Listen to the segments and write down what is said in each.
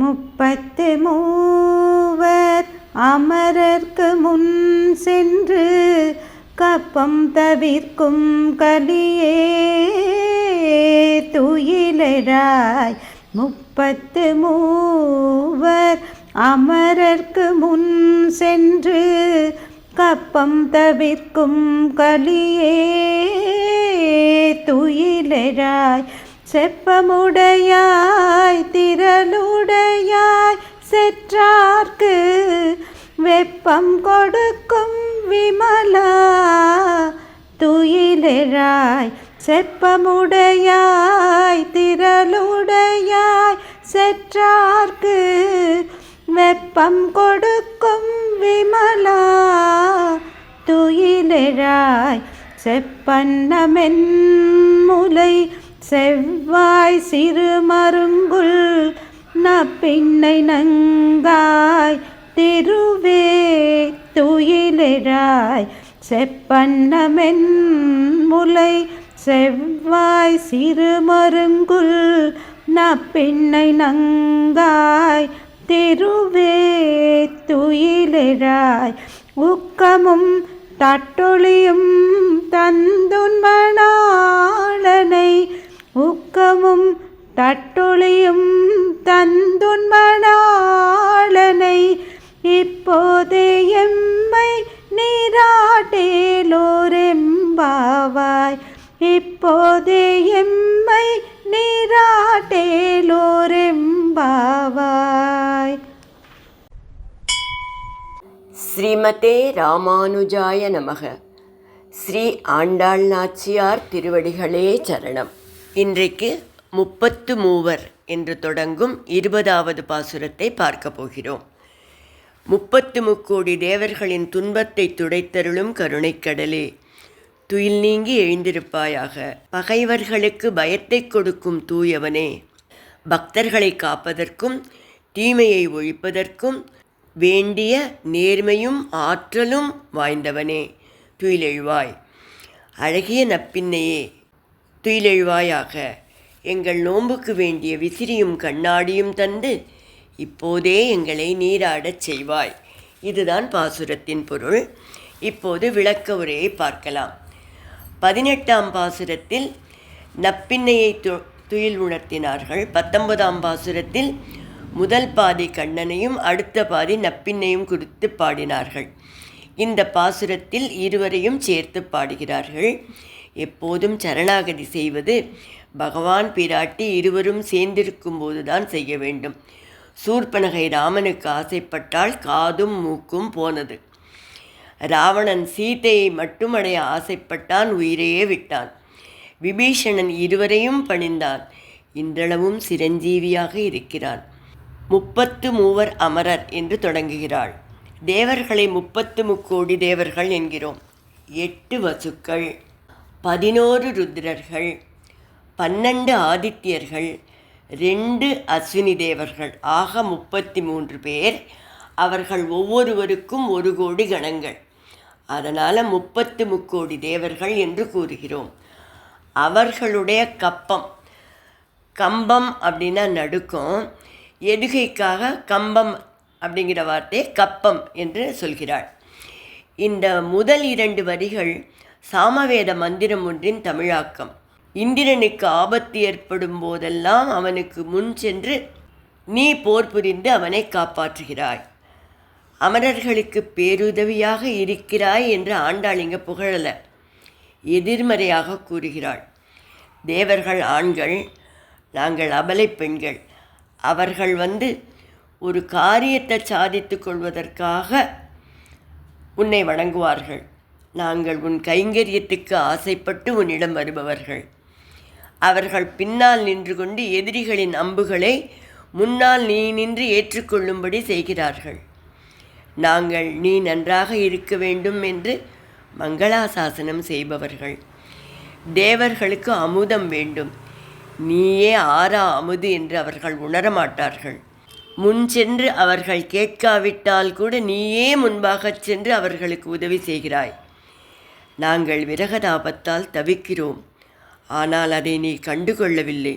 முப்பத்து மூவர் அமரர்க்கு முன் சென்று கப்பம் தவிர்க்கும் கலியே துயிலராய் முப்பத்து மூவர் அமரர்க்கு முன் சென்று கப்பம் தவிர்க்கும் கலியே துயிலராய் செப்பமுடையாய் திரளுடையாய் செற்றார்க்கு வெப்பம் கொடுக்கும் விமலா. துயிலெழாய் செப்பமுடையாய் திரளுடையாய் செற்றார்க்கு வெப்பம் கொடுக்கும் விமலா. துயிலெழாய் செப்பன்னமென் முலை செவ்வாய் சிறு சிறுமருங்குல் நப்பிண்ணை நங்காய். திருவே துயிலெழாய். செப்பன்னமென் முலை செவ்வாய் சிறுமருங்குல் நப்பிண்ணை நங்காய். திருவே துயிலெழாய். உக்கமும் தட்டொழியும் தந்துன்மணாளனை ஊக்கமும் தட்டொழியும் தந்துன்மணாளனை இப்போதே எம்மை நீராட்டேலோரெம்பாவாய். இப்போதே எம்மை நீராட்டேலோரெம்பாவாய். ஸ்ரீமதே ராமானுஜாய நமக. ஸ்ரீ ஆண்டாள் நாச்சியார் திருவடிகளே சரணம். இன்றைக்கு முப்பத்து மூவர் என்று தொடங்கும் இருபதாவது பாசுரத்தை பார்க்க போகிறோம். முப்பத்து முக்கோடி தேவர்களின் துன்பத்தை துடைத்தருளும் கருணைக்கடலே துயில் நீங்கி எழுந்திருப்பாயாக. பகைவர்களுக்கு பயத்தை கொடுக்கும் தூயவனே பக்தர்களை காப்பதற்கும் தீமையை ஒழிப்பதற்கும் வேண்டிய நேர்மையும் ஆற்றலும் வாய்ந்தவனே துயிலெழுவாய். அழகிய நப்பின்னையே துயிலெழுவாயாக. எங்கள் நோன்புக்கு வேண்டிய விசிறியும் கண்ணாடியும் தந்து இப்போதே எங்களை நீராடச் செய்வாய். இதுதான் பாசுரத்தின் பொருள். இப்போது விளக்க உரையை பார்க்கலாம். பதினெட்டாம் பாசுரத்தில் நப்பின்னையை து துயில் உணர்த்தினார்கள். பத்தொன்பதாம் பாசுரத்தில் முதல் பாதி கண்ணனையும் அடுத்த பாதி நப்பின்னையும் குறித்து பாடினார்கள். இந்த பாசுரத்தில் இருவரையும் சேர்த்து பாடுகிறார்கள். எப்போதும் சரணாகதி செய்வது பகவான் பிராட்டி இருவரும் சேர்ந்திருக்கும் போதுதான் செய்ய வேண்டும். சூர்பனகை ராமனுக்கு ஆசைப்பட்டால் காதும் மூக்கும் போனது. ராவணன் சீதையை மட்டும் அடைய ஆசைப்பட்டான் உயிரையே விட்டான். விபீஷணன் இருவரையும் பணிந்தான். இன்றளவும் சிரஞ்சீவியாக இருக்கிறான். முப்பத்து மூவர் அமரர் என்று தொடங்குகிறாள். தேவர்களை முப்பத்து முக்கோடி தேவர்கள் என்கிறோம். எட்டு வசுக்கள். பதினோரு ருத்ரர்கள் பன்னெண்டு ஆதித்யர்கள் ரெண்டு அஸ்வினி தேவர்கள் ஆக முப்பத்தி மூன்று பேர். அவர்கள் ஒவ்வொருவருக்கும் ஒரு கோடி கணங்கள். அதனால் முப்பத்து முக்கோடி தேவர்கள் என்று கூறுகிறோம். அவர்களுடைய கப்பம் கம்பம் அப்படின்னா நடுக்கம். எதுகைக்காக? கம்பம் அப்படிங்கிற வார்த்தையை கப்பம் என்று சொல்கிறாள். இந்த முதல் இரண்டு வரிகள் சாமவேத மந்திரம் ஒன்றின் தமிழாக்கம். இந்திரனுக்கு ஆபத்து ஏற்படும் போதெல்லாம் அவனுக்கு முன் சென்று நீ போர் புரிந்து அவனை காப்பாற்றுகிறாய். அமரர்களுக்கு பேருதவியாக இருக்கிறாய் என்று ஆண்டாளிங்க புகழல. எதிர்மறையாக கூறுகிறாள். தேவர்கள் ஆண்கள் நாங்கள் அபலை பெண்கள். அவர்கள் வந்து ஒரு காரியத்தை சாதித்து கொள்வதற்காக உன்னை வணங்குவார்கள். நாங்கள் உன் கைங்கரியத்துக்கு ஆசைப்பட்டு உன்னிடம் வருபவர்கள். அவர்கள் பின்னால் நின்று கொண்டு எதிரிகளின் அம்புகளை முன்னால் நீ நின்று ஏற்றுக்கொள்ளும்படி செய்கிறார்கள். நாங்கள் நீ நன்றாக இருக்க வேண்டும் என்று மங்களாசாசனம் செய்பவர்கள். தேவர்களுக்கு அமுதம் வேண்டும். நீயே ஆறா அமுது என்று அவர்கள் உணரமாட்டார்கள். முன் சென்று அவர்கள் கேட்காவிட்டால் கூட நீயே முன்பாகச் சென்று அவர்களுக்கு உதவி செய்கிறாய். நாங்கள் விரகதாபத்தால் தவிக்கிறோம். ஆனால் அதை நீ கண்டுகொள்ளவில்லை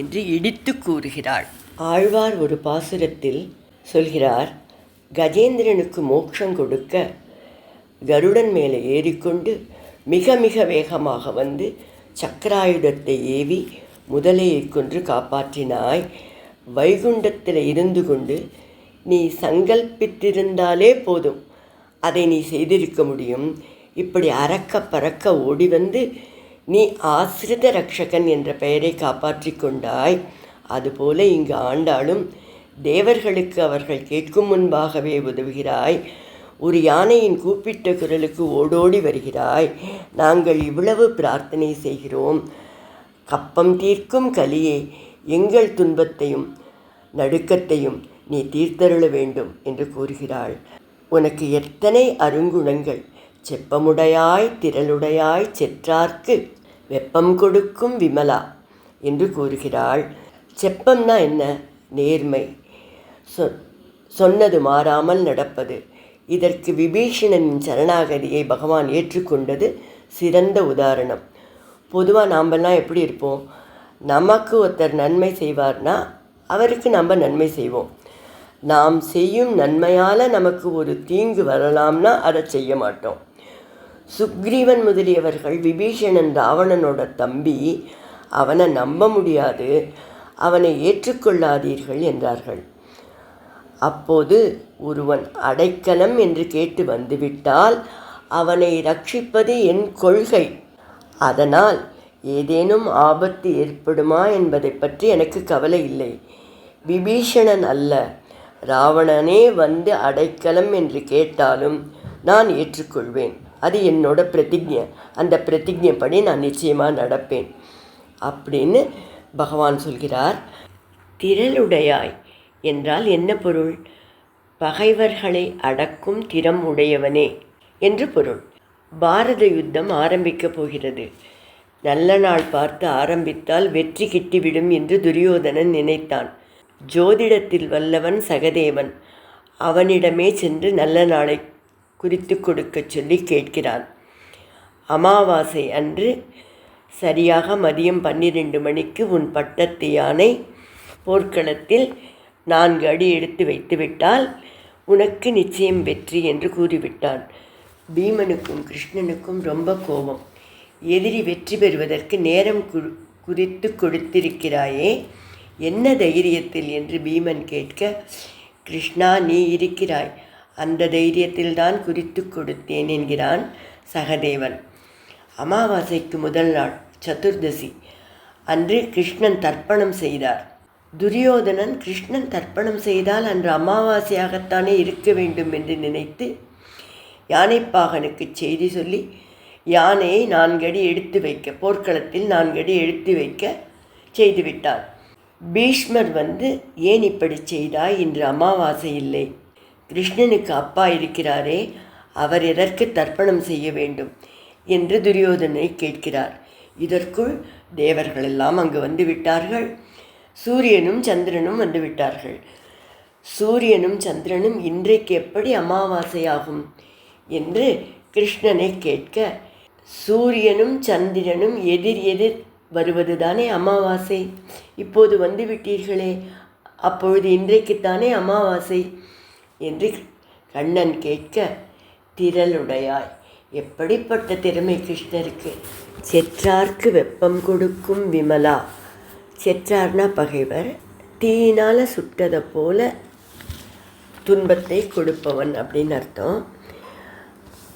என்று இடித்து கூறுகிறாள். ஆழ்வார் ஒரு பாசுரத்தில் சொல்கிறார் கஜேந்திரனுக்கு மோட்சம் கொடுக்க கருடன் மேலே ஏறிக்கொண்டு மிக மிக வேகமாக வந்து சக்கராயுதத்தை ஏவி முதலையை கொன்று காப்பாற்றினாய். வைகுண்டத்தில் இருந்து கொண்டு நீ சங்கல்பித்திருந்தாலே போதும். அதை நீ செய்திருக்க முடியும். இப்படி அறக்க பறக்க ஓடி வந்து நீ ஆசிரித ரக்ஷகன் என்ற பெயரை காப்பாற்றி கொண்டாய். அதுபோல இங்கு ஆண்டாலும் தேவர்களுக்கு அவர்கள் கேட்கும் முன்பாகவே உதவுகிறாய். ஒரு யானையின் கூப்பிட்ட குரலுக்கு ஓடோடி வருகிறாய். நாங்கள் இவ்வளவு பிரார்த்தனை செய்கிறோம். கப்பம் தீர்க்கும் கலியே எங்கள் துன்பத்தையும் நடுக்கத்தையும் நீ தீர்த்தருள வேண்டும் என்று கூறுகிறாள். உனக்கு எத்தனை அருங்குணங்கள் செப்பமுடையாய் திரளுடையாய் செற்றார்க்கு வெப்பம் கொடுக்கும் விமலா என்று கூறுகிறாள். செப்பம்னா என்ன? நேர்மை. சொ சொன்னது மாறாமல் நடப்பது. இதற்கு விபீஷணனின் சரணாகதியை பகவான் ஏற்றுக்கொண்டது சிறந்த உதாரணம். பொதுவாக நாமெல்லாம் எப்படி இருப்போம்? நமக்கு ஒருத்தர் நன்மை செய்வார்னா அவருக்கு நம்ம நன்மை செய்வோம். நாம் செய்யும் நன்மையால் நமக்கு ஒரு தீங்கு வரலாம்னா அதை செய்ய மாட்டோம். சுக்ரீவன் முதலியவர்கள் விபீஷணன் ராவணனோட தம்பி அவனை நம்ப முடியாது அவனை ஏற்றுக்கொள்ளாதீர்கள் என்றார்கள். அப்போது ஒருவன் அடைக்கலம் என்று கேட்டு வந்துவிட்டால் அவனை ரட்சிப்பது என் கொள்கை. அதனால் ஏதேனும் ஆபத்து ஏற்படுமா என்பதை பற்றி எனக்கு கவலை இல்லை. விபீஷணன் அல்ல ராவணனே வந்து அடைக்கலம் என்று கேட்டாலும் நான் ஏற்றுக்கொள்வேன். அது என்னோட பிரதிஜை அந்த பிரதிஜைப்படி நான் நிச்சயமாக நடப்பேன். அப்படின்னு பகவான் சொல்கிறார். திரளுடையாய் என்றால் என்ன பொருள்? பகைவர்களை அடக்கும் திறம் உடையவனே என்று பொருள். பாரத யுத்தம் ஆரம்பிக்கப் போகிறது. நல்ல நாள் பார்த்து ஆரம்பித்தால் வெற்றி கிட்டிவிடும் என்று துரியோதனன் நினைத்தான். ஜோதிடத்தில் வல்லவன் சகதேவன். அவனிடமே சென்று நல்ல நாளை குறித்து கொடுக்கச் சொல்லி கேட்கிறான். அமாவாசை அன்று சரியாக மதியம் பன்னிரெண்டு மணிக்கு உன் பட்டத்து யானை போர்க்களத்தில் நான்கு அடி எடுத்து வைத்துவிட்டால் உனக்கு நிச்சயம் வெற்றி என்று கூறிவிட்டான். பீமனுக்கும் கிருஷ்ணனுக்கும் ரொம்ப கோபம். எதிரி வெற்றி பெறுவதற்கு நேரம் கு குறித்து கொடுத்திருக்கிறாயே என்ன தைரியத்தில் என்று பீமன் கேட்க கிருஷ்ணா நீ இருக்கிறாய். அந்த தைரியத்தில்தான் குறித்து கொடுத்தேன் என்கிறான் சகதேவன். அமாவாசைக்கு முதல் நாள் சதுர்தசி. அன்று கிருஷ்ணன் தர்ப்பணம் செய்தார். துரியோதனன் கிருஷ்ணன் தர்ப்பணம் செய்தால் அன்று அமாவாசையாகத்தானே இருக்க வேண்டும் என்று நினைத்து யானைப்பாகனுக்கு செய்தி சொல்லி யானையை நான்கடி எடுத்து வைக்க போர்க்களத்தில் நான்கடி எடுத்து வைக்க செய்துவிட்டார் பீஷ்மர் வந்து ஏன் இப்படி செய்தாய்? இன்று அமாவாசை இல்லை. கிருஷ்ணனுக்கு அப்பா இருக்கிறாரே அவர் எதற்கு தர்ப்பணம் செய்ய வேண்டும் என்று துரியோதனை கேட்கிறார். இதற்குள் தேவர்களெல்லாம் அங்கு வந்து விட்டார்கள். சூரியனும் சந்திரனும் வந்து விட்டார்கள். சூரியனும் சந்திரனும் இன்றைக்கு எப்படி அமாவாசையாகும் என்று கிருஷ்ணனை கேட்க சூரியனும் சந்திரனும் எதிர் எதிர் வருவது தானே அமாவாசை? இப்போது வந்து விட்டீர்களே அப்பொழுது இன்றைக்குத்தானே அமாவாசை? என்று கண்ணன் கேட்க திரளுடையாய் எப்படிப்பட்ட திறமை கிருஷ்ணருக்கு? செற்றார்க்கு வெப்பம் கொடுக்கும் விமலா. செற்றார்னா பகைவர் தீயினால் சுட்டதை போல துன்பத்தை கொடுப்பவன் அப்படின்னு அர்த்தம்.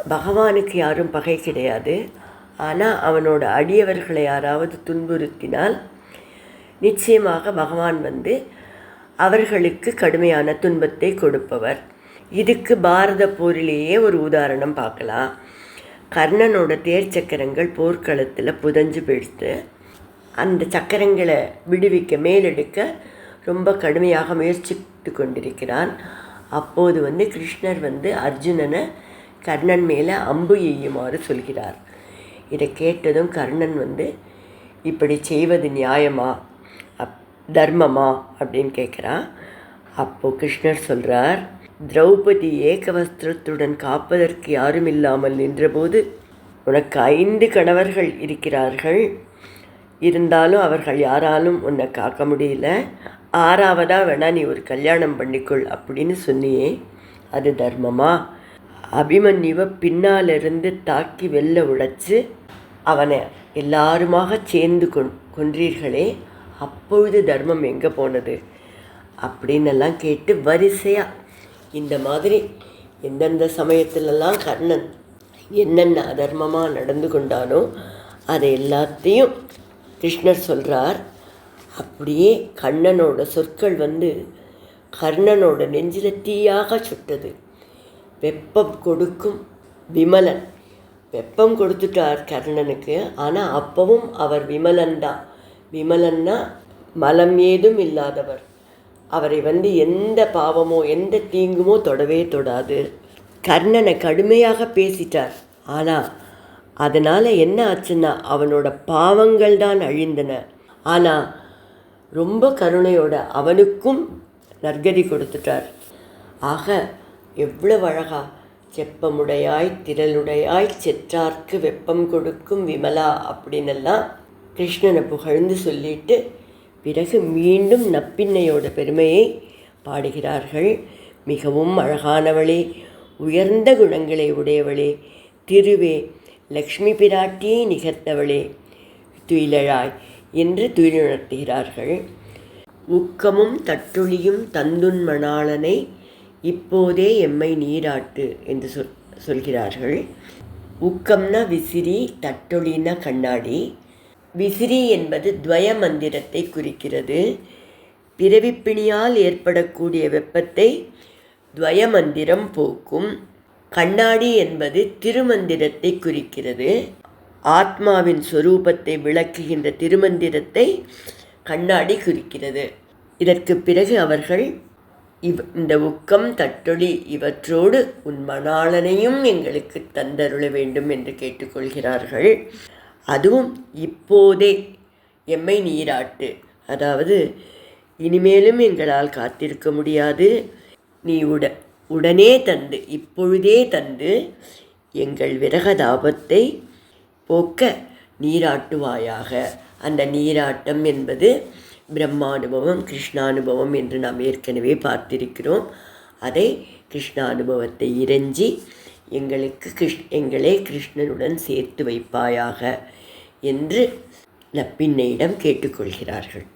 பகவானுக்கு யாரும் பகை கிடையாது. ஆனால் அவனோட அடியவர்களை யாராவது துன்புறுத்தினால் நிச்சயமாக பகவான் வந்து அவர்களுக்கு கடுமையான துன்பத்தை கொடுப்பவர். இதுக்கு பாரத போரிலேயே ஒரு உதாரணம் பார்க்கலாம். கர்ணனோட தேர் சக்கரங்கள் போர்க்களத்தில் புதஞ்சு போயிடுத்து அந்த சக்கரங்களை விடுவிக்க மேலெடுக்க ரொம்ப கடுமையாக முயற்சித்து கொண்டிருக்கிறான். அப்போது வந்து கிருஷ்ணர் வந்து அர்ஜுனனை கர்ணன் மேலே அம்பு எய்யுமாறு சொல்கிறார். இதை கேட்டதும் கர்ணன் வந்து இப்படி செய்வது நியாயமா? தர்மமா அப்படின்னு கேட்குறான் அப்போது கிருஷ்ணர் சொல்கிறார் திரௌபதி ஏகவஸ்திரத்துடன் காப்பதற்கு யாரும் இல்லாமல் நின்றபோது உனக்கு ஐந்து கணவர்கள் இருக்கிறார்கள். இருந்தாலும் அவர்கள் யாராலும் உன்னை காக்க முடியல. ஆறாவதாக வேணா நீ ஒரு கல்யாணம் பண்ணிக்கொள் அப்படின்னு சொன்னியே. அது தர்மமா? அபிமன்யுவை பின்னாலிருந்து தாக்கி வெளில உழைச்சி அவனை எல்லாருமாக சேர்ந்து கொன் கொன்றீர்களே. அப்பொழுது தர்மம் எங்கே போனது? அப்படின்னெல்லாம் கேட்டு வரிசையாக இந்த மாதிரி எந்தெந்த சமயத்திலெல்லாம் கர்ணன் என்னென்ன அதர்மமாக நடந்து கொண்டானோ அதை எல்லாத்தையும் கிருஷ்ணர் சொல்கிறார் அப்படியே கண்ணனோட சொற்கள் வந்து கர்ணனோட நெஞ்சில் தீயாக சுட்டது. வெப்பம் கொடுக்கும் விமலன். வெப்பம் கொடுத்துட்டார் கர்ணனுக்கு. ஆனால் அப்பவும் அவர் விமலன் தான் விமலன்னா மலம் ஏதும் இல்லாதவர். அவரை வந்து எந்த பாவமோ எந்த தீங்குமோ தொடவே தொடாது. கர்ணனை கடுமையாக பேசிட்டார். ஆனால் அதனால் என்ன ஆச்சுன்னா அவனோட பாவங்கள் தான் அழிந்தன. ஆனால் ரொம்ப கருணையோட அவனுக்கும் நற்கதி கொடுத்துட்டார். ஆக எவ்வளவு அழகா செப்பமுடையாய் திரளுடையாய் செற்றார்க்கு வெப்பம் கொடுக்கும் விமலா அப்படின்னெல்லாம் கிருஷ்ணனை புகழ்ந்து சொல்லிட்டு பிறகு மீண்டும் நப்பின்னையோட பெருமையை பாடுகிறார்கள். மிகவும் அழகானவளே உயர்ந்த குணங்களை உடையவளே திருவே லக்ஷ்மி பிராட்டியை நிகர்த்தவளே துயிலழாய் என்று துயிலுணர்த்துகிறார்கள். உக்கமும் தட்டுளியும் தந்துன் மணாளனை இப்போதே எம்மை நீராட்டு என்று சொல் சொல்கிறார்கள். உக்கம்னா விசிறி தட்டொழின்னா கண்ணாடி. விசிறி என்பது துவய மந்திரத்தை குறிக்கிறது. பிறவிப்பிணியால் ஏற்படக்கூடிய வெப்பத்தை துவய மந்திரம் போக்கும். கண்ணாடி என்பது திருமந்திரத்தை குறிக்கிறது. ஆத்மாவின் சொரூபத்தை விளக்குகின்ற திருமந்திரத்தை கண்ணாடி குறிக்கிறது. இதற்கு பிறகு அவர்கள் இவ் இந்த உக்கம் தட்டொளி இவற்றோடு உன் மணாளனையும் எங்களுக்கு தந்தருள வேண்டும் என்று கேட்டுக்கொள்கிறார்கள் அதுவும் இப்போதே எம்மை நீராட்டு. அதாவது இனிமேலும் எங்களால் காத்திருக்க முடியாது. நீ உட உடனே தந்து இப்பொழுதே தந்து எங்கள் விரகதாபத்தை போக்க நீராட்டுவாயாக. அந்த நீராட்டம் என்பது பிரம்மானுபவம் கிருஷ்ணானுபவம் என்று நாம் ஏற்கனவே பார்த்திருக்கிறோம். அதை கிருஷ்ணானுபவத்தை இறைஞ்சி எங்களுக்கு கிருஷ் எங்களே கிருஷ்ணனுடன் சேர்த்து வைப்பாயாக என்று நப்பின்னையிடம் கேட்டுக்கொள்கிறார்கள்.